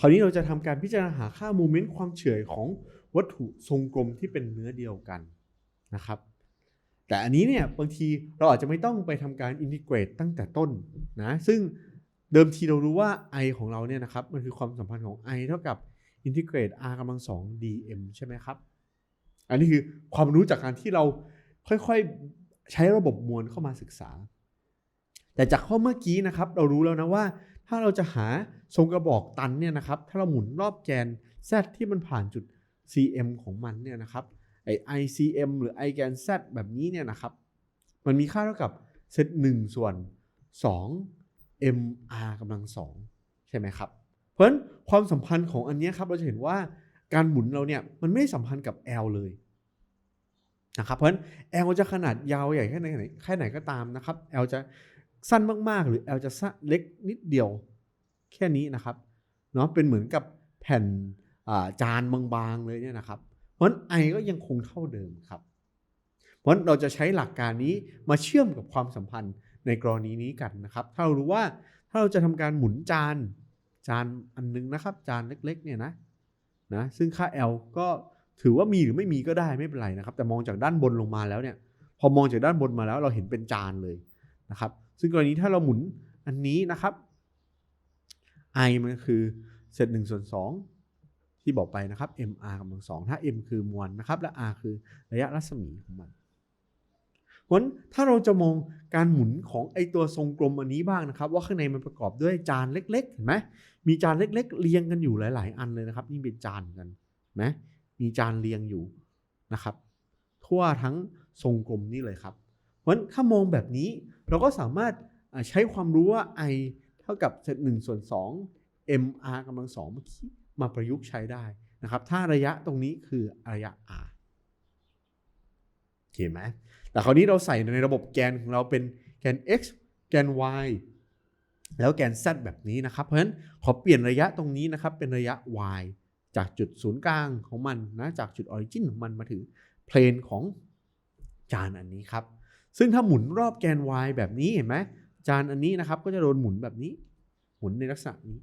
คราวนี้เราจะทำการพิจารณาหาค่าโมเมนต์ความเฉื่อยของวัตถุทรงกลมที่เป็นเนื้อเดียวกันนะครับ แต่อันนี้เนี่ยบางทีเราอาจจะไม่ต้องไปทำการอินทิเกรตตั้งแต่ต้นนะซึ่งเดิมทีเรารู้ว่า i ของเราเนี่ยนะครับมันคือความสัมพันธ์ของ i เท่ากับอินทิเกรต r กำลังสอง dm ใช่ไหมครับ อันนี้คือความรู้จากการที่เราค่อยๆใช้ระบบมวลเข้ามาศึกษา แต่จากข้อเมื่อกี้นะครับ เรารู้แล้วนะว่า ถ้าเราจะหาทรงกระบอกตันเนี่ยนะครับ ถ้าเราหมุนรอบแกน z ที่มันผ่านจุด cm ของมันเนี่ยนะครับไอ ICM หรือ i แกน z แบบนี้เนี่ยนะครับ มันมีค่าเท่ากับเซต1ส่วน 2 mr กำลัง 2 ใช่ไหมครับ เพราะฉะนั้นความสัมพันธ์ของอันนี้ครับเราจะเห็นว่าการหมุนเราเนี่ยมันไม่สัมพันธ์กับ L เลยนะครับเพราะฉะนั้น L จะขนาดยาวใหญ่แค่ไหนแค่ไหนก็ตามนะครับ L จะ สั้นมากๆ หรือ L จะสั้นเล็กนิดเดียวแค่นี้นะครับเนาะเป็นเหมือนกับแผ่นาจานบางๆเลยเนี่ยนะครับ เพราะฉะนั้น I ก็ยังคงเท่าเดิมครับ เพราะเราจะใช้หลักการนี้มาเชื่อมกับความสัมพันธ์ในกรณีนี้กันนะครับ ถ้าเรารู้ว่าถ้าเราจะทำการหมุนจานจานอันนึงนะครับ จานเล็กๆเนี่ยนะนะซึ่งค่า L ก็ถือว่ามีหรือไม่มีก็ได้ไม่เป็นไรนะครับ แต่มองจากด้านบนลงมาแล้วเนี่ย พอมองจากด้านบนมาแล้วเราเห็นเป็นจานเลยนะครับ ซึ่งกรณีถ้าเราหมุนอันนี้นะครับ I มันคือเศษหนึ่งส่วนสองที่บอกไปนะครับ mr กำลังสองถ้า m คือมวลนะครับ และ r คือระยะรัศมีของมันเพราะฉะนั้นถ้าเราจะมองการหมุนของไอตัวทรงกลมอันนี้บ้างนะครับ ว่าข้างในมันประกอบด้วยจานเล็กๆเห็นไหมมีจานเล็ก ๆ เรียงกันอยู่หลาย ๆ อันเลยนะครับ นี่เป็นจานกันไหมมีจานเรียงอยู่นะครับ ทั่วทั้งทรงกลมนี่เลยครับ ราะฉะนั้นถ้ามองแบบนี้เราก็สามารถใช้ความรู้ว่า i เท่ากับเศษหนึ่งส่วนสอง mr กำลังสองเมื่อกี้มาประยุกต์ใช้ได้นะครับ ถ้าระยะตรงนี้คือระยะ r โอเคไหมแต่คราวนี้เราใส่ในระบบแกนของเราเป็นแกน x แกน y แล้วแกน z แบบนี้นะครับ เพราะฉะนั้นขอเปลี่ยนระยะตรงนี้นะครับ เป็นระยะ y จากจุดศูนย์กลางของมันนะจากจุดออริจินของมันมาถึงเพลนของจานอันนี้ครับ ซึ่งถ้าหมุนรอบแกน y แบบนี้เห็นไหมจานอันนี้นะครับก็จะโดนหมุนแบบนี้ หมุนในลักษณะนี้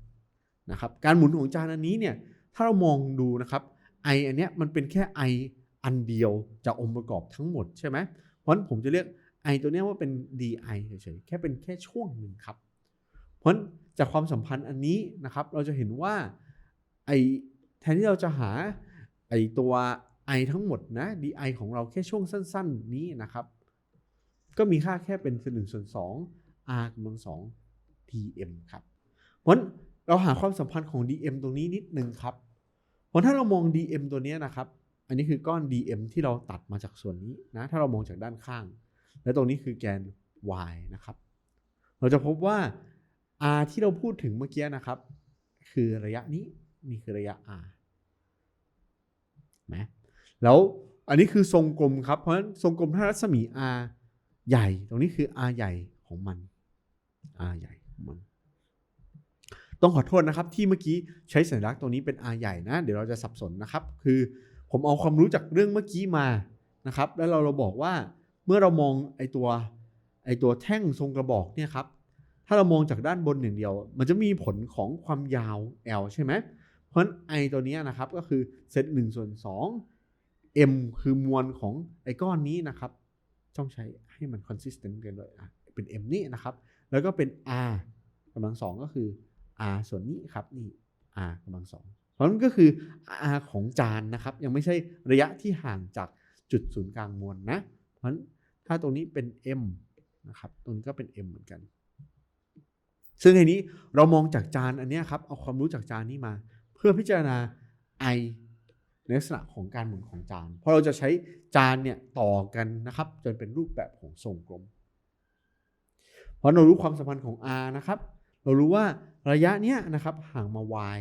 นะครับการหมุนของจานอันนี้เนี่ยถ้าเรามองดูนะครับ i อันเนี้ยมันเป็นแค่ i อันเดียวจากองค์ประกอบทั้งหมดใช่ไหมเพราะฉะนั้นผมจะเรียก i ตัวเนี้ยว่าเป็น di เฉยๆแค่เป็นแค่ช่วงหนึ่งครับ เพราะนั้นจากความสัมพันธ์อันนี้นะครับ เราจะเห็นว่าไอแทนที่เราจะหาไอตัว i ทั้งหมดนะ di ของเราแค่ช่วงสั้น ๆ นี้นะครับ ก็มีค่าแค่เป็นส่วนหนึ่งส่วนสอง r กำลังสอง dm ครับเพราะฉะนั้นเราหาความสัมพันธ์ของ dm ตรงนี้นิดนึงครับเพราะถ้าเรามอง dm ตัวนี้นะครับ อันนี้คือก้อน dm ที่เราตัดมาจากส่วนนี้นะ ถ้าเรามองจากด้านข้าง และตรงนี้คือแกน y นะครับ เราจะพบว่า r ที่เราพูดถึงเมื่อกี้นะครับ คือระยะนี้นี่คือระยะ r นะแล้วอันนี้คือทรงกลมครับ เพราะฉะนั้นทรงกลมถ้ารัศมี r ใหญ่ ตรงนี้คือ r ใหญ่ของมัน r ใหญ่ของมัน ต้องขอโทษนะครับ ที่เมื่อกี้ใช้สัญลักษณ์ตรงนี้เป็น r ใหญ่นะ เดี๋ยวเราจะสับสนนะครับ คือผมเอาความรู้จากเรื่องเมื่อกี้มานะครับ แล้วเราเราบอกว่าเมื่อเรามองไอตัวไอตัวแท่งทรงกระบอกเนี่ยครับถ้าเรามองจากด้านบนอย่างเดียว มันจะมีผลของความยาว L ใช่ไหม เพราะฉะนั้น I ตัวนี้นะครับก็คือเซตหนึ่งส่วนสอง M คือมวลของไอ้ก้อนนี้นะครับ ต้องใช้ให้มัน consistent กันด้วยอะเป็น M นี่นะครับ แล้วก็เป็น R กำลังสองก็คือ R ส่วนนี้ครับนี่ R กำลังสองเพราะนั้นก็คือ R ของจานนะครับ ยังไม่ใช่ระยะที่ห่างจากจุดศูนย์กลางมวลนะ เพราะนั้นถ้าตรงนี้เป็น M นะครับ ตรงนี้ก็เป็น M เหมือนกัน ซึ่งในนี้เรามองจากจานอันนี้ครับ เอาความรู้จากจานนี้มา เพื่อพิจารณา I ในลักษณะของการหมุนของจาน เพราะเราจะใช้จานเนี่ยต่อกันนะครับจนเป็นรูปแบบของทรงกลม เพราะเรารู้ความสัมพันธ์ของ r นะครับ เรารู้ว่าระยะเนี้ยนะครับห่างมา y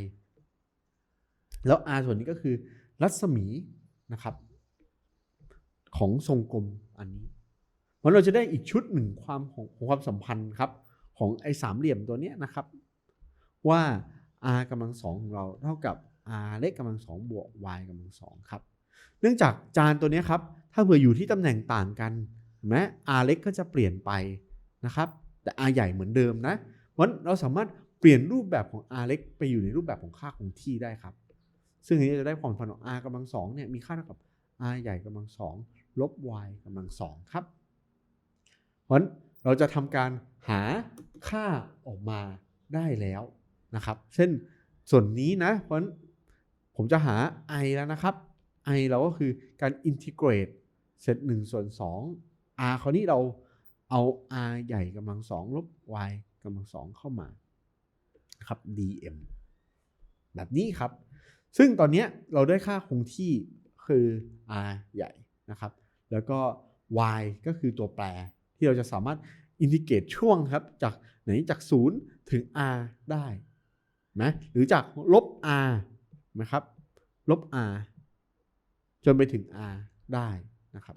แล้ว r ส่วนนี้ก็คือรัศมีนะครับ ของทรงกลมอันนี้เพราะเราจะได้อีกชุดหนึ่งความของของความสัมพันธ์ครับของไอ้สามเหลี่ยมตัวเนี้ยนะครับ ว่า r กำลังสองของเราเท่ากับ r เล็กกำลังสองบวก y กำลังสองครับ เนื่องจากจานตัวนี้ครับ ถ้าเผื่ออยู่ที่ตำแหน่งต่างกันเห็นไหม r เล็กก็จะเปลี่ยนไปนะครับ แต่ r ใหญ่เหมือนเดิมนะเพราะนั้นเราสามารถเปลี่ยนรูปแบบของ r เล็กไปอยู่ในรูปแบบของค่าคงที่ได้ครับ ซึ่งนี้จะได้ความสัมพันธ์ของ r กำลังสองเนี่ยมีค่าเท่ากับ r ใหญ่กำลังสองลบ y กำลังสองครับ เพราะนั้นเราจะทำการหาค่าออกมาได้แล้วนะครับ เช่นส่วนนี้นะ เพราะฉะนั้น ผมจะหา i แล้วนะครับ i เราก็คือการ integrate เศษหนึ่งส่วนสอง r คราวนี้เราเอา r ใหญ่กำลังสองลบ y กำลังสองเข้ามาครับ dm แบบนี้ครับ ซึ่งตอนนี้เราได้ค่าคงที่คือ r ใหญ่นะครับ แล้วก็ y ก็คือตัวแปรที่เราจะสามารถอินทิเกรตช่วงครับ จากไหนจาก 0 ถึง r ได้นะหรือจากลบ r นะครับ ลบ r จนไปถึง r ได้นะครับ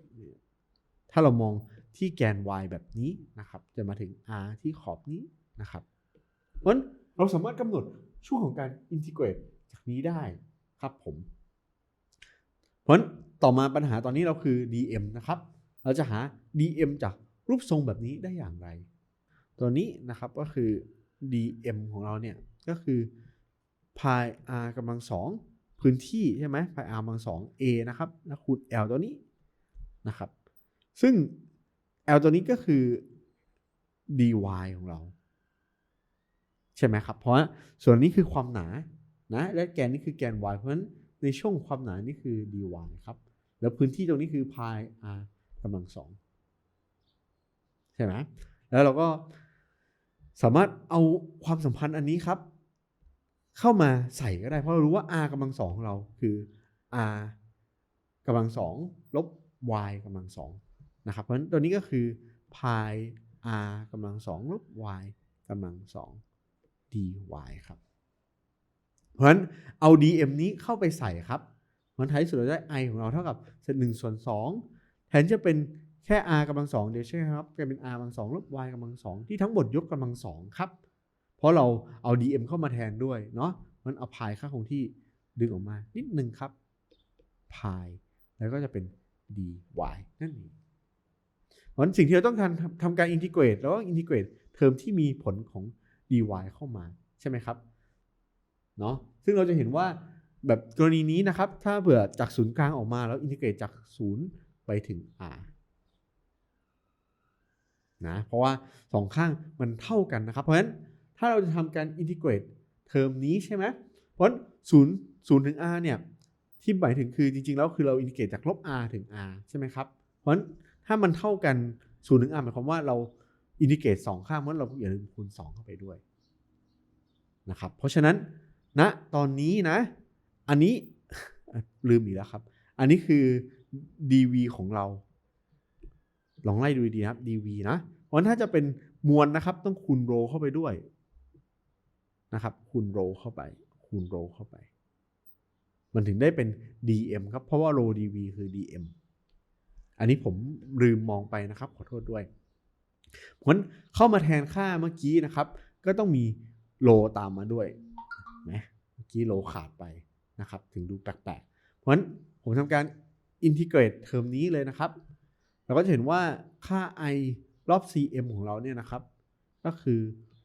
ถ้าเรามองที่แกน y แบบนี้นะครับ จะมาถึง r ที่ขอบนี้นะครับ เพราะนั้นเราสามารถกำหนดช่วงของการอินทิเกรตจากนี้ได้ครับผม เพราะฉะนั้นต่อมาปัญหาตอนนี้เราคือ dm นะครับ เราจะหา dm จากรูปทรงแบบนี้ได้อย่างไร ตัวนี้นะครับก็คือ dm ของเราเนี่ยก็คือ pi r กำลังสองพื้นที่ใช่ไหม pi r กำลังสอง a นะครับ แล้วคูณ l ตัวนี้นะครับ ซึ่ง l ตัวนี้ก็คือ dy ของเรา ใช่ไหมครับ เพราะว่าส่วนนี้คือความหนานะและแกนนี้คือแกน y เพราะฉะนั้นในช่วงความหนานี่คือ dy ครับ แล้วพื้นที่ตรงนี้คือ pi r กำลังสองใช่ไหมแล้วเราก็สามารถเอาความสัมพันธ์อันนี้ครับ เข้ามาใส่ก็ได้ เพราะเรารู้ว่า r กำลังสองของเราคือ r กำลังสองลบ y กำลังสองนะครับ เพราะฉะนั้นตัวนี้ก็คือ pi r กำลังสองลบ y กำลังสอง dy ครับ เพราะฉะนั้นเอา dm นี้เข้าไปใส่ครับมันท้ายสุดเราได้ i ของเราเท่ากับเศษหนึ่งส่วนสองแทนจะเป็นแค่ r กำลังสองเดียวใช่ไหมครับกลายเป็น r กำลังสองลบ y กำลังสองที่ทั้งหมดยกกำลังสองครับ เพราะเราเอา dm เข้ามาแทนด้วยเนาะมันเอา pi ค่าคงที่ดึงออกมานิดนึงครับ pi แล้วก็จะเป็น dy นั่นเองเพราะฉะนั้นสิ่งที่เราต้องการทำการอินทิเกรตแล้วก็อินทิเกรตเทอมที่มีผลของ dy เข้ามาใช่ไหมครับเนาะซึ่งเราจะเห็นว่าแบบกรณีนี้นะครับ ถ้าเผื่อจากศูนย์กลางออกมาแล้วอินทิเกรตจากศูนย์ไปถึง r นะเพราะว่าสองข้างมันเท่ากันนะครับ เพราะฉะนั้น ถ้าเราจะทำการอินทิเกรตเทอมนี้ใช่ไหมเพราะศูนย์ศูนย์ถึง r เนี่ยที่หมายถึงคือจริงๆแล้วคือเราอินทิเกรตจากลบ r ถึง r ใช่ไหมครับ เพราะฉะนั้นถ้ามันเท่ากันศูนย์ถึง r หมายความว่าเราอินทิเกรตสองข้างเพราะเราอย่าลืมคูณ2เข้าไปด้วยนะครับเพราะฉะนั้นณนะตอนนี้นะ อันนี้ลืมอีกแล้วครับ อันนี้คือ dv ของเรา ลองไล่ดูดีนะครับ dv นะ เพราะถ้าจะเป็นมวลนะครับ ต้องคูณโรเข้าไปด้วย นะครับ คูณโรเข้าไป คูณโรเข้าไป มันถึงได้เป็น dm ครับ เพราะว่า rho dv คือ dm อันนี้ผมลืมมองไปนะครับ ขอโทษด้วยเพราะฉะนั้นเข้ามาแทนค่าเมื่อกี้นะครับ ก็ต้องมีโลตามมาด้วยนะเมื่อกี้โลขาดไปนะครับ ถึงดูแปลกๆ เพราะฉะนั้นผมทำการอินทิเกรตเทอมนี้เลยนะครับ เราก็จะเห็นว่าค่า i รอบ cm ของเราเนี่ยนะครับ ก็คือ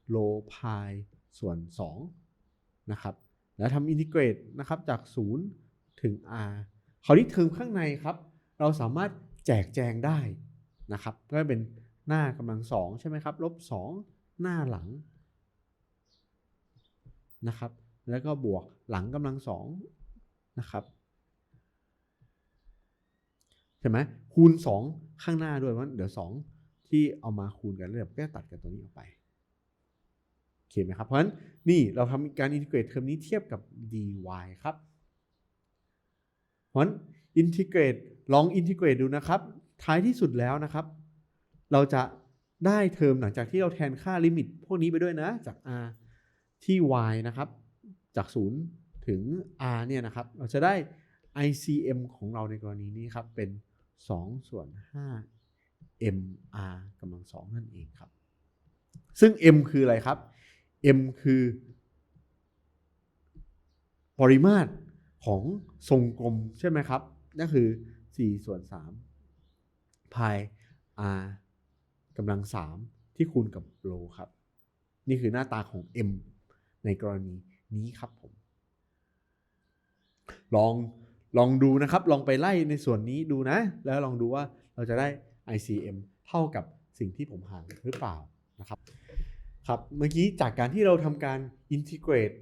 โลพาย ส่วน2นะครับแล้วทำอินทิเกรตนะครับจาก 0 ถึง r คราวนี้เทอมข้างในครับ เราสามารถแจกแจงได้นะครับก็เป็นหน้ากำลังสองใช่ไหมครับลบ 2 หน้าหลังนะครับแล้วก็บวกหลังกำลังสองนะครับใช่ไหมคูณ 2 ข้างหน้าด้วยเพราะเดี๋ยว 2 ที่เอามาคูณกันแล้วเดี๋ยวก็ตัดกันตัวนี้ออกไป เคไหมครับ เพราะฉะนั้นนี่เราทำการอินทิเกรตเทอมนี้เทียบกับ dy ครับ เพราะฉะนั้นอินทิเกรตลองอินทิเกรตดูนะครับ ท้ายที่สุดแล้วนะครับ เราจะได้เทอมหลังจากที่เราแทนค่าลิมิต พวกนี้ไปด้วยนะ จาก r ที่ y นะครับ จาก 0 ถึง r เนี่ยนะครับ เราจะได้ ICM ของเราในกรณีนี้ครับ เป็น 2 ส่วน 5 mr กำลังสองนั่นเองครับ ซึ่ง m คืออะไรครับ m คือปริมาตรของทรงกลมใช่ไหมครับ นั่นคือ 4 ส่วน3 pi r กำลัง 3 ที่คูณกับโลครับ นี่คือหน้าตาของ m ในกรณีนี้ครับผม ลองลองดูนะครับ ลองไปไล่ในส่วนนี้ดูนะ แล้วลองดูว่าเราจะได้ ICM เท่ากับสิ่งที่ผมหาหรือเปล่านะครับ ครับเมื่อกี้จากการที่เราทำการ integrate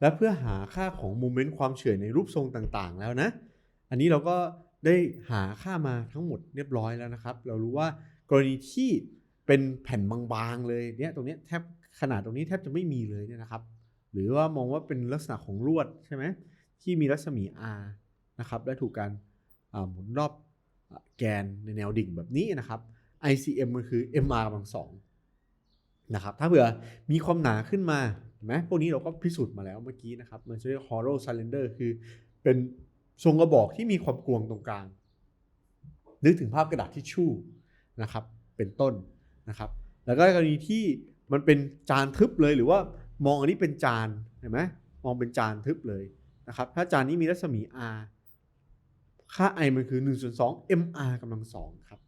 และเพื่อหาค่าของโมเมนต์ความเฉื่อยในรูปทรงต่างๆ แล้วนะ อันนี้เราก็ได้หาค่ามาทั้งหมดเรียบร้อยแล้วนะครับ เรารู้ว่ากรณีที่เป็นแผ่นบางๆเลยเนี่ยตรงเนี้ยแทบขนาดตรงนี้แทบจะไม่มีเลยเนี่ยนะครับ หรือว่ามองว่าเป็นลักษณะของลวดใช่ไหมที่มีรัศมี r นะครับและถูกการหมุนรอบแกนในแนวดิ่งแบบนี้นะครับ ICM มันคือ mr กำลังสอง นะครับถ้าเผื่อมีความหนาขึ้นมาเห็นไหมพวกนี้เราก็พิสูจน์มาแล้วเมื่อกี้นะครับมันจะเรียก hollow cylinder คือเป็นทรงกระบอกที่มีความกลวงตรงกลาง นึกถึงภาพกระดาษทิชชู่นะครับเป็นต้นนะครับแล้วก็กรณีที่มันเป็นจานทึบเลยหรือว่ามองอันนี้เป็นจานเห็นไหมมองเป็นจานทึบเลยนะครับถ้าจานนี้มีรัศมี r ค่า i มันคือ1ส่วน2 mr กำลังสองครับ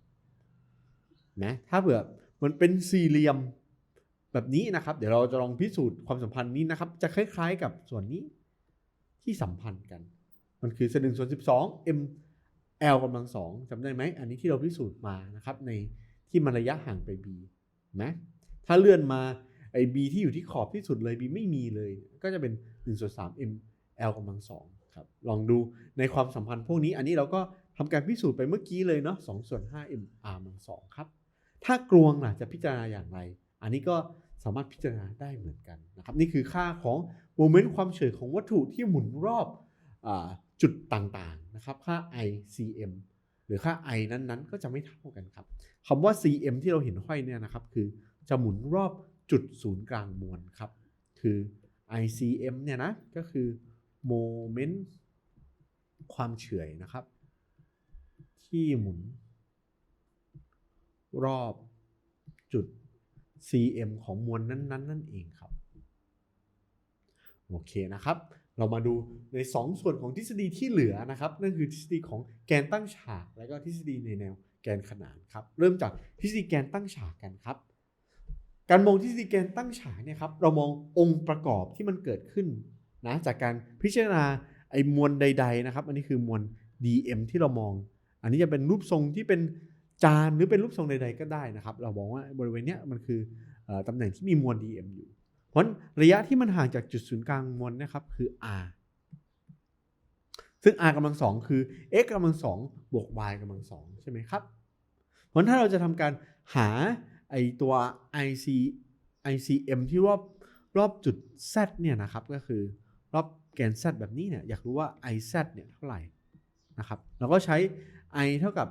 นะถ้าเผื่อมันเป็นสี่เหลี่ยม แบบนี้นะครับ เดี๋ยวเราจะลองพิสูจน์ความสัมพันธ์นี้นะครับ จะคล้ายๆกับส่วนนี้ที่สัมพันธ์กัน มันคือเศษหนึ่งส่วนสิบสอง m l กำลังสองจำได้ไหม อันนี้ที่เราพิสูจน์มานะครับ ในที่มันระยะห่างไป b นไหมถ้าเลื่อนมาไอ้ b ที่อยู่ที่ขอบที่สุดเลย b ไม่มีเลย ก็จะเป็น1ส่วน3 m l กำลังสองครับ ลองดูในความสัมพันธ์พวกนี้ อันนี้เราก็ทำการพิสูจน์ไปเมื่อกี้เลยเนาะ2ส่วน5 m r กำลังสองครับ ถ้ากลวงล่ะจะพิจารณาอย่างไร อันนี้ก็สามารถพิจารณาได้เหมือนกันนะครับนี่คือค่าของโมเมนต์ความเฉยของวัตถุที่หมุนรอบอจุดต่างๆนะครับค่า ICM หรือค่า I นั้นๆ ก็จะไม่เท่ากันครับคำว่า CM ที่เราเห็นห้อยเนี่ยนะครับคือจะหมุนรอบจุดศูนย์กลางมวลครับ คือ ICM เนี่ยนะก็คือโมเมนต์ความเฉื่อยนะครับ ที่หมุนรอบจุด cm ของมวลนั้นๆนนั่นเองครับ โอเคนะครับ เรามาดูใน2ส่วนของทฤษฎีที่เหลือนะครับ นั่นคือทฤษฎีของแกนตั้งฉาก และก็ทฤษฎีในแนวแกนขนานครับ เริ่มจากทฤษฎีแกนตั้งฉากกันครับ การมองทฤษฎีแกนตั้งฉากเนี่ยครับเรามององค์ประกอบที่มันเกิดขึ้นนะจากการพิจารณาไอ้มวลใด ๆ นะครับ อันนี้คือมวล dm ที่เรามอง อันนี้จะเป็นรูปทรงที่เป็น จานหรือเป็นรูปทรงใดๆก็ได้นะครับ เราบอกว่าบริเวณเนี้ยมันคืออตำแหน่งที่มีมวล dm อยู่ เพราะระยะที่มันห่างจากจุดศูนย์กลางมวลนะครับคือ r ซึ่ง r กำลังสองคือ x กำลังสองบวก y กำลังสองใช่ไหมครับ เพราะถ้าเราจะทำการหาไอตัว ic icm ที่รอบรอบจุด z เนี่ยนะครับก็คือรอบแกน z แบบนี้เนี่ยอยากรู้ว่า iz เนี่ยเท่าไหร่นะครับเราก็ใช้ i เท่ากับ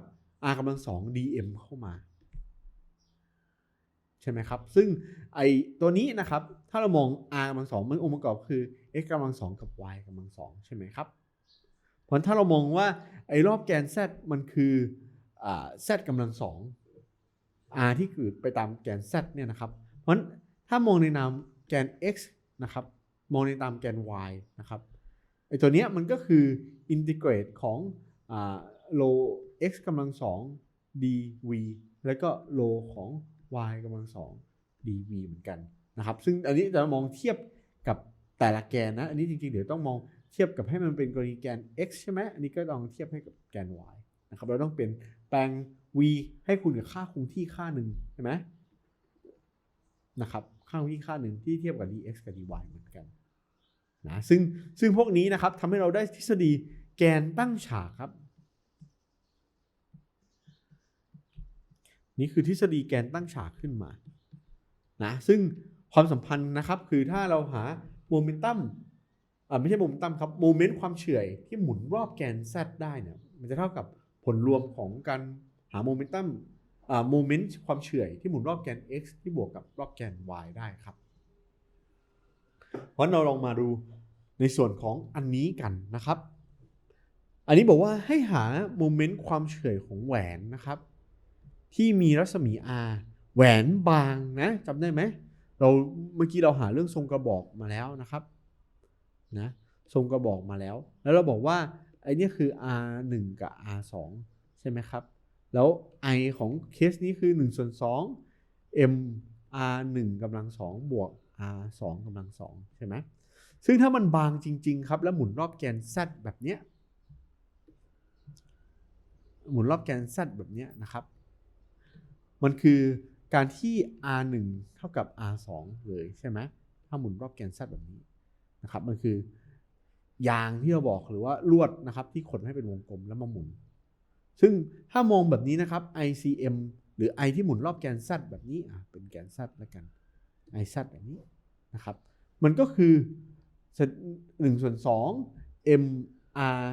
r กำลังสอง dm เข้ามา ใช่ไหมครับ ซึ่งไอตัวนี้นะครับ ถ้าเรามอง r กำลังสองมันองค์ประกอบคือ x กำลังสองกับ y กำลังสองใช่ไหมครับเพราะถ้าเรามองว่าไอรอบแกน z มันคืออ่า z กำลังสอง r ที่เกิดไปตามแกน z เนี่ยนะครับ เพราะฉะนั้นถ้ามองในนามแกน x นะครับ มองในตามแกน y นะครับไอตัวเนี้ยมันก็คืออินทิเกรตของอ่า โล x กำลังสอง dv แล้วก็โลของ y กำลังสอง dv เหมือนกันนะครับ ซึ่งอันนี้จะมองเทียบกับแต่ละแกนนะ อันนี้จริงๆ เดี๋ยวต้องมองเทียบกับให้มันเป็นกรณีแกน x ใช่ไหมอันนี้ก็ลองเทียบให้กับแกน y นะครับ เราต้องเปลี่ยนแปลง v ให้คุณกับค่าคงที่ค่าหนึ่งใช่ไหมนะครับ ค่าคงที่ค่าหนึ่งที่เทียบกับ dx กับ dy เหมือนกันนะ ซึ่งซึ่งพวกนี้นะครับทำให้เราได้ทฤษฎีแกนตั้งฉากครับ นี่คือทฤษฎีแกนตั้งฉากขึ้นมานะซึ่งความสัมพันธ์นะครับคือถ้าเราหาโมเมนตัมอ่าไม่ใช่โมเมนตัมครับโมเมนต์ความเฉื่อยที่หมุนรอบแกน z ได้เนี่ยมันจะเท่ากับผลรวมของการหาโมเมนตัมอ่าโมเมนต์ความเฉื่อยที่หมุนรอบแกน x ที่บวกกับรอบแกน y ได้ครับ เพราะเราลองมาดูในส่วนของอันนี้กันนะครับ อันนี้บอกว่าให้หาโมเมนต์ความเฉื่อยของแหวนนะครับ ที่มีรัศมี r แหวนบางนะจำได้ไหมเราเมื่อกี้เราหาเรื่องทรงกระบอกมาแล้วนะครับนะทรงกระบอกมาแล้ว แล้วเราบอกว่าไอ้นี่คือ r 1 กับ r 2ใช่ไหมครับ แล้ว i ของเคสนี้คือ1ส่วน2 m r 1กำลัง2บวก r 2กำลังสองใช่ไหมซึ่งถ้ามันบางจริง ๆ ครับ แล้วหมุนรอบแกน z แบบเนี้ยหมุนรอบแกน z แบบเนี้ยนะครับ มันคือการที่ r 1 เท่ากับ r 2 เลยใช่ไหมถ้าหมุนรอบแกน z แบบนี้นะครับมันคือยางที่เราบอกหรือว่าลวดนะครับที่ขดให้เป็นวงกลมแล้วมาหมุน ซึ่งถ้ามองแบบนี้นะครับ ICM หรือ I ที่หมุนรอบแกน z แบบนี้อะเป็นแกน z แล้วกัน I z แบบนี้นะครับ มันก็คือหนึ่งส่วนสอง m r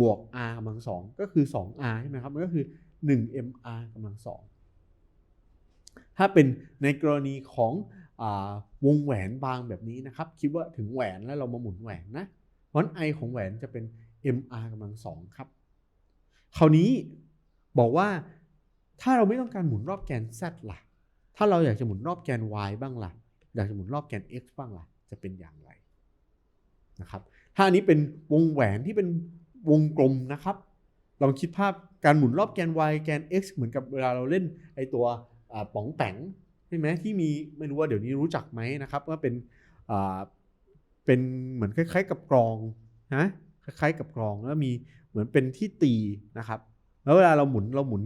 บวก r กำลังสองก็คือ 2r ใช่ไหมครับ มันก็คือ 1 mr กำลังสอง ถ้าเป็นในกรณีของอวงแหวนบางแบบนี้นะครับ คิดว่าถึงแหวนแล้วเรามาหมุนแหวนนะเพราะ i ของแหวนจะเป็น mr กำลังสองครับ คราวนี้บอกว่าถ้าเราไม่ต้องการหมุนรอบแกน z ล่ะ ถ้าเราอยากจะหมุนรอบแกน y บ้างล่ะ อยากจะหมุนรอบแกน x บ้างล่ะ จะเป็นอย่างไรนะครับ ถ้าอันนี้เป็นวงแหวนที่เป็นวงกลมนะครับ ลองคิดภาพการหมุนรอบแกน y แกน x เหมือนกับเวลาเราเล่นไอตัว ป๋องแป๋งใช่ไหมที่มีไม่รู้ว่าเดี๋ยวนี้รู้จักไหมนะครับว่าเป็นเป็นเหมือนคล้าย ๆ กับกรองนะคล้ายๆกับกรองแล้วมีเหมือนเป็นที่ตีนะครับแล้วเวลาเราหมุนเราหมุน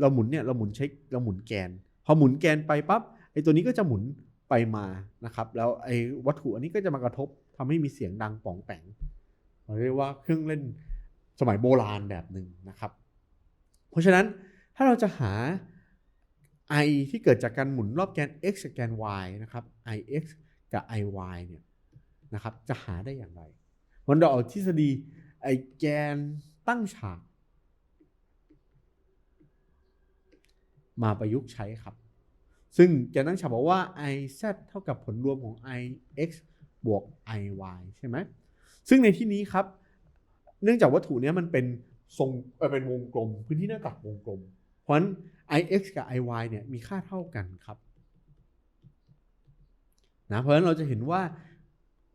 เราหมุนเนี่ยเราหมุนเช็คเราหมุนแกน พอหมุนแกนไปปั๊บไอตัวนี้ก็จะหมุนไปมานะครับ แล้วไอ้วัตถุอันนี้ก็จะมากระทบทำให้มีเสียงดังป่องแปงเราเรียกว่าเครื่องเล่นสมัยโบราณแบบหนึ่งนะครับ เพราะฉะนั้นถ้าเราจะหา i ที่เกิดจากการหมุนรอบแกน x กับแกน y นะครับ ix กับ iy เนี่ยนะครับจะหาได้อย่างไรมันเราเอาทฤษฎีไอแกนตั้งฉาก มาประยุกต์ใช้ครับ ซึ่งแกนตั้งฉากบอกว่า iz เท่ากับผลรวมของ ix บวก iy ใช่ไหมซึ่งในที่นี้ครับ เนื่องจากวัตถุนี้มันเป็นทรงเป็นวงกลม พื้นที่หน้าตัดวงกลม เพราะฉะนั้น ix กับ iy เนี่ยมีค่าเท่ากันครับนะเพราะฉะนั้นเราจะเห็นว่า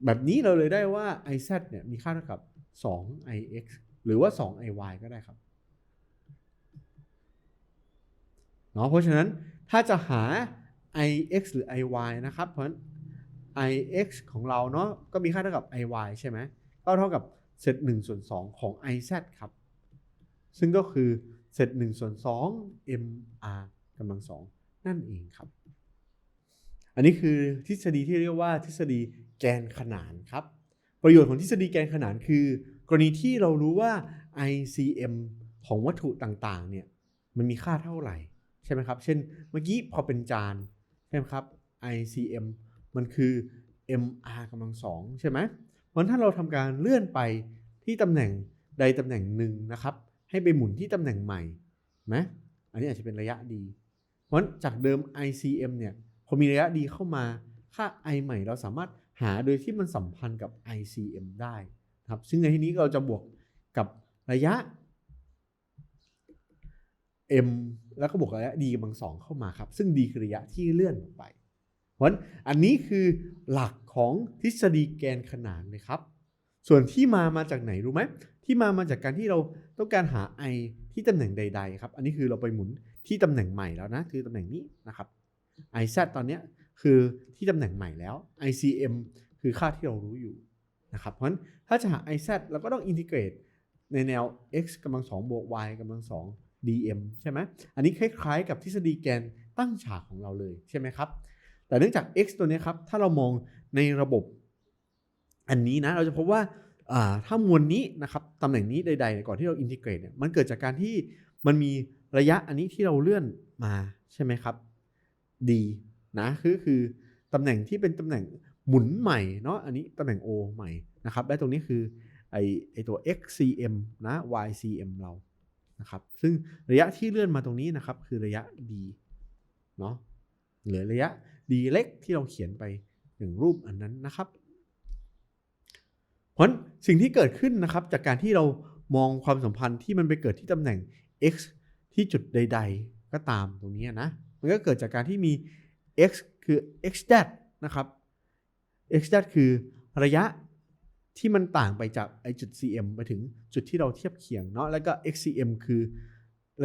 แบบนี้เราเลยได้ว่า iz เนี่ยมีค่าเท่ากับ 2ix หรือว่า 2iy ก็ได้ครับเนาะเพราะฉะนั้นถ้าจะหา ix หรือ iy นะครับ เพราะฉะนั้น ix ของเราเนาะก็มีค่าเท่ากับ iy ใช่ไหมก็เท่ากับเศษ1ส่วน2ของ iz ครับ ซึ่งก็คือ เศษ1ส่วน2 mr กำลังสองนั่นเองครับ อันนี้คือทฤษฎีที่เรียกว่าทฤษฎีแกนขนานครับ ประโยชน์ของทฤษฎีแกนขนานคือ กรณีที่เรารู้ว่า ICM ของวัตถุต่างๆเนี่ยมันมีค่าเท่าไหร่ใช่ไหมครับ เช่นเมื่อกี้พอเป็นจานใช่ไหมครับ ICM มันคือ mr กำลังสองใช่ไหมเพราะถ้าเราทำการเลื่อนไปที่ตำแหน่งใดตำแหน่งหนึ่งนะครับ ให้ไปหมุนที่ตำแหน่งใหม่ไหมอันนี้อาจจะเป็นระยะดี เพราะจากเดิม ICM เนี่ยพอมีระยะดีเข้ามาค่า i ใหม่เราสามารถหาโดยที่มันสัมพันธ์กับ ICM ได้ครับ ซึ่งในที่นี้เราจะบวกกับระยะ m แล้วก็บวกระยะ d กำลังสองเข้ามาครับ ซึ่ง d คือระยะที่เลื่อนออกไป เพราะฉะนั้นอันนี้คือหลักของทฤษฎีแกนขนานเลยครับ ส่วนที่มามาจากไหนรู้ไหม ที่มามาจากการที่เรา ต้องการหา i ที่ตำแหน่งใด ๆ ครับ อันนี้คือเราไปหมุนที่ตำแหน่งใหม่แล้วนะ คือตำแหน่งนี้นะครับ iz ตอนนี้คือที่ตำแหน่งใหม่แล้ว ICM คือค่าที่เรารู้อยู่นะครับเพราะฉะนั้นถ้าจะหา iz เราก็ต้องอินทิเกรตในแนว x กำลัง2บวก y กำลัง2 dm ใช่ไหมอันนี้คล้ายๆ กับทฤษฎีแกนตั้งฉากของเราเลยใช่ไหมครับ แต่เนื่องจาก x ตัวนี้ครับ ถ้าเรามองในระบบอันนี้นะ เราจะพบว่า ถ้ามวลนี้นะครับตำแหน่งนี้ใดๆก่อนที่เราอินทิเกรตเนี่ยมันเกิดจากการที่มันมีระยะอันนี้ที่เราเลื่อนมาใช่ไหมครับ d นะคือคือตำแหน่งที่เป็นตำแหน่งหมุนใหม่เนาะอันนี้ตำแหน่ง O ใหม่นะครับและตรงนี้คือไอไอตัว xcm นะ ycm เรานะครับซึ่งระยะที่เลื่อนมาตรงนี้นะครับคือระยะ d เนาะหลือระยะ d เล็กที่เราเขียนไปหนึ่งรูปอันนั้นนะครับ เพราะสิ่งที่เกิดขึ้นนะครับจากการที่เรามองความสัมพันธ์ที่มันไปเกิดที่ตำแหน่ง x ที่จุดใด ๆ ก็ตามตรงนี้นะ มันก็เกิดจากการที่มี x คือ x dat นะครับ x dat คือระยะที่มันต่างไปจากไอจุด cm ไปถึงจุดที่เราเทียบเคียงเนาะ แล้วก็ xcm คือ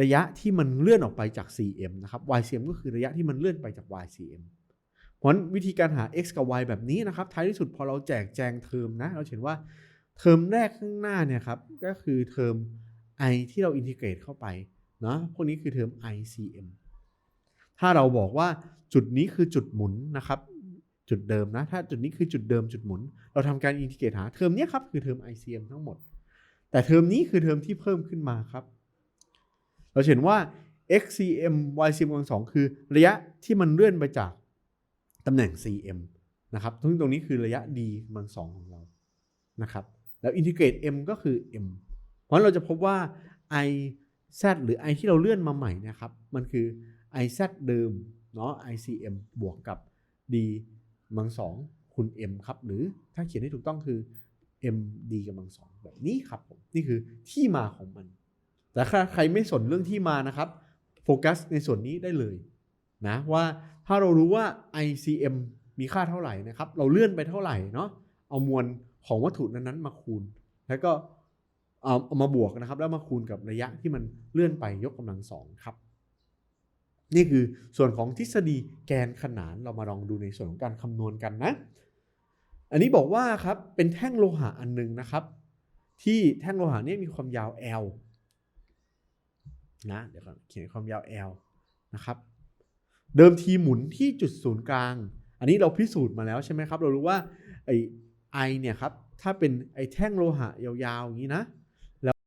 ระยะที่มันเลื่อนออกไปจาก cm นะครับ ycm ก็คือระยะที่มันเลื่อนไปจาก ycm เพราะวิธีการหา x กับ y แบบนี้นะครับ ท้ายที่สุดพอเราแจกแจงเทอมนะเราเห็นว่าเทอมแรกข้างหน้าเนี่ยครับก็คือเทอม i ที่เราอินทิเกรตเข้าไปเนาะพวกนี้คือเทอม ICM ถ้าเราบอกว่าจุดนี้คือจุดหมุนนะครับจุดเดิมนะถ้าจุดนี้คือจุดเดิมจุดหมุน เราทำการอินทิเกรตหาเทอมนี้ครับคือเทอม ICM ทั้งหมด แต่เทอมนี้คือเทอมที่เพิ่มขึ้นมาครับ เราเห็นว่า xcm ycm กำลังสองคือระยะที่มันเลื่อนไปจาก ตำแหน่ง cm นะครับซึ่งตรงนี้คือระยะ d กำลังสองของเรานะครับ แล้วอินทิเกรต m ก็คือ m เพราะฉะนั้นเราจะพบว่า i z หรือ i ที่เราเลื่อนมาใหม่นะครับ มันคือ i z เดิมเนาะ icm บวกกับ d กำลังสองคูณ m ครับ หรือถ้าเขียนให้ถูกต้องคือ md กำลังสองแบบนี้ครับผมนี่คือที่มาของมัน แต่ถ้าใครไม่สนเรื่องที่มานะครับ โฟกัสในส่วนนี้ได้เลย นะว่าถ้าเรารู้ว่า ICM มีค่าเท่าไหร่นะครับ เราเลื่อนไปเท่าไหร่เนาะเอามวลของวัตถุนั้นๆมาคูณ แล้วก็เอาเอามาบวกนะครับ แล้วมาคูณกับระยะที่มันเลื่อนไปยกกำลังสองครับ นี่คือส่วนของทฤษฎีแกนขนานเรามาลองดูในส่วนของการคำนวณกันนะ อันนี้บอกว่าครับเป็นแท่งโลหะอันหนึงนะครับ ที่แท่งโลหะนี้มีความยาว L นะเดี๋ยวเขียนความยาว L นะครับ เดิมทีหมุนที่จุดศูนย์กลาง อันนี้เราพิสูจน์มาแล้วใช่ไหมครับ เรารู้ว่าไอไอเนี่ยครับ ถ้าเป็นไอแท่งโลหะยาวๆอย่างนี้นะ